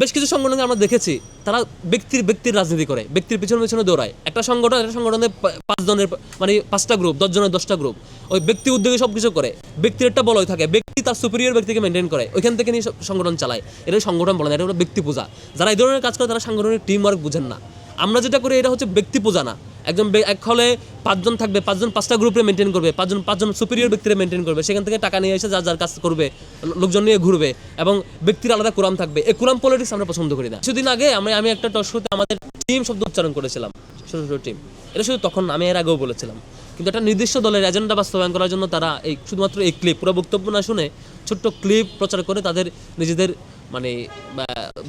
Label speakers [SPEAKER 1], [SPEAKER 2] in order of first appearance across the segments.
[SPEAKER 1] বেশ কিছু সংগঠনকে আমরা দেখেছি, তারা ব্যক্তির ব্যক্তির রাজনীতি করে, ব্যক্তির পিছনে পিছনে দৌড়ায়। একটা সংগঠন, একটা সংগঠনে পাঁচজনের পাঁচ জনের মানে পাঁচটা গ্রুপ দশজনের দশটা গ্রুপ ওই ব্যক্তি উদ্যোগে সব কিছু করে, ব্যক্তির একটা বলয় থাকে, ব্যক্তি তার সুপিরিয়র ব্যক্তিকে মেনটেন করে, ওইখান থেকে নিয়ে সংগঠন চালায়। এটা সংগঠন বলে না, এটা হলো ব্যক্তি পূজা। যারা এই ধরনের কাজ করে, তারা সাংগঠনিক টিম ওয়ার্ক বুঝেন না। আমরা যেটা করি, এটা হচ্ছে ব্যক্তি পূজা না। একজন এক হলে পাঁচজন থাকবে, পাঁচজন পাঁচটা গ্রুপে মেনটেন করবে, পাঁচজন পাঁচজন সুপিরিয়র ব্যক্তিরা মেনটেন করবে, সেখান থেকে টাকা নিয়ে এসে যার যার কাজ করবে, লোকজন নিয়ে ঘুরবে এবং ব্যক্তির আলাদা কোরাম থাকবে। এই কোরাম পলিটিক্স আমরা পছন্দ করি না। কিছুদিন আগে আমি আমি একটা শোতে আমাদের টিম শব্দ উচ্চারণ করেছিলাম, ছোটো ছোটো টিম এটা শুধু তখন আমি এর আগেও বলেছিলাম। কিন্তু একটা নির্দিষ্ট দলের এজেন্ডা বাস্তবায়ন করার জন্য তারা এই শুধুমাত্র এই ক্লিপ পুরো বক্তব্য না শুনে ছোট্ট ক্লিপ প্রচার করে তাদের নিজেদের মানে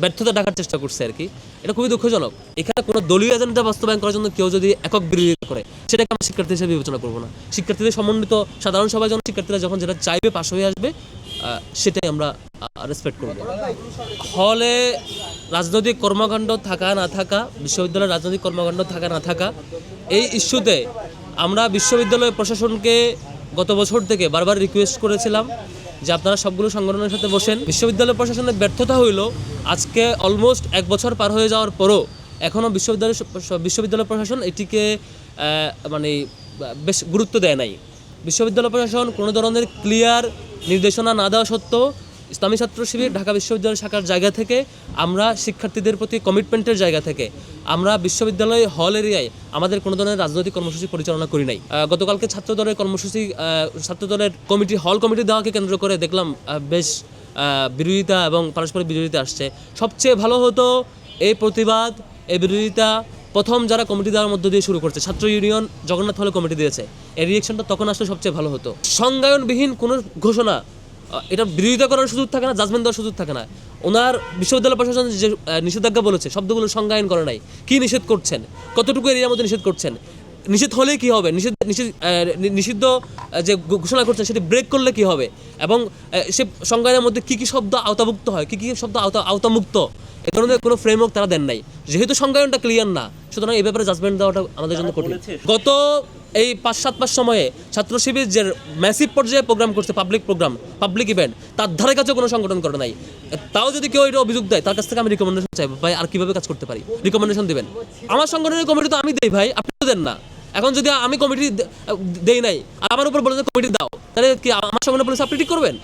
[SPEAKER 1] ব্যর্থতা ডাকার চেষ্টা করছে আর কি। এটা খুবই দুঃখজনক। এখানে কোনো দলীয় এজেন্ডা বাস্তবায়ন করার জন্য কেউ যদি একক বিরোধিতা করে, সেটাকে আমরা শিক্ষার্থী হিসেবে বিবেচনা করব না। শিক্ষার্থীদের সমন্বিত সাধারণ সভায় যখন শিক্ষার্থীরা যখন যেটা চাইবে পাশ হয়ে আসবে সেটাই আমরা রেসপেক্ট করব। হলে রাজনৈতিক কর্মকাণ্ড থাকা না থাকা, বিশ্ববিদ্যালয়ের রাজনৈতিক কর্মকাণ্ড থাকা না থাকা, এই ইস্যুতে আমরা বিশ্ববিদ্যালয় প্রশাসনকে গত বছর থেকে বারবার রিকোয়েস্ট করেছিলাম যে আপনারা সবগুলো সংগঠনের সাথে বসেন। বিশ্ববিদ্যালয় প্রশাসনের ব্যর্থতা হইল আজকে অলমোস্ট এক বছর পার হয়ে যাওয়ার পরও এখনও বিশ্ববিদ্যালয় বিশ্ববিদ্যালয় প্রশাসন এটিকে মানে বেশ গুরুত্ব দেয় নাই। বিশ্ববিদ্যালয় প্রশাসন কোনো ধরনের ক্লিয়ার নির্দেশনা না দেওয়া সত্ত্বেও ইসলামী ছাত্র শিবির ঢাকা বিশ্ববিদ্যালয় শাখার জায়গা থেকে আমরা শিক্ষার্থীদের প্রতি কমিটমেন্টের জায়গা থেকে আমরা বিশ্ববিদ্যালয় হল এরিয়ায় আমাদের কোনো ধরনের রাজনৈতিক কর্মসূচি পরিচালনা করি নাই। গতকালকে ছাত্রদলের কর্মসূচি ছাত্রদলের কমিটি হল কমিটি দেওয়াকে কেন্দ্র করে দেখলাম বেশ বিরোধিতা এবং পারস্পরিক বিরোধিতা আসছে। সবচেয়ে ভালো হতো এই প্রতিবাদ এই বিরোধিতা প্রথম যারা কমিটি দেওয়ার মধ্য দিয়ে শুরু করছে, ছাত্র ইউনিয়ন, জগন্নাথ হলে কমিটি দিয়েছে। এই রিয়েকশনটা তখন আসলে সবচেয়ে ভালো হতো। সংজ্ঞায়নবিহীন কোনো ঘোষণা এটা বিরোধিতা করার সুযোগ থাকে না জাজমেন্ট দেওয়ার সুযোগ থাকে না। ওনার বিশ্ববিদ্যালয় প্রশাসন যে নিষেধাজ্ঞা বলেছে শব্দগুলো সংজ্ঞায়ন করে নাই। কি নিষেধ করছেন? কতটুকু এরিয়ার মধ্যে নিষেধ করছেন? নিষেধ হলে কি হবে? নিষেধ নিষেধ নিষিদ্ধ যে ঘোষণা করছেন, সেটি ব্রেক করলে কি হবে? এবং সে সংজ্ঞানের মধ্যে কি কি শব্দ আওতাভুক্ত হয়? কি কি শব্দ আওতা, আওতামুক্ত? এ ধরনের কোনো ফ্রেমওয়ার্ক তারা দেন নাই। যেহেতু সংজ্ঞায়নটা ক্লিয়ার না সুতরাং এই ব্যাপারে জাজমেন্ট দেওয়াটা আমাদের জন্য কঠিন। গত এই পাঁচ সাত মাস সময়ে ছাত্র শিবির যে ম্যাসিভ পর্যায়ে প্রোগ্রাম করছে পাবলিক প্রোগ্রাম পাবলিক ইভেন্ট তার ধারে কাছে কোনো সংগঠন করে নাই। তাও যদি কেউ এটা অভিযোগ দেয় তার কাছ থেকে আমি রিকমেন্ডেশন চাইব। ভাই আর কীভাবে কাজ করতে পারি? রিকমেন্ডেশন দিবেন। আমার সংগঠনের কমিটি তো আমি দেই ভাই আপনি তো দেন না। এখন যদি আমি কমিটি দেই নাই আর আমার উপর বলে যে কমিটি দাও তাহলে কি আমার সংগঠনের পুলিশ আপনি ঠিক করবেন?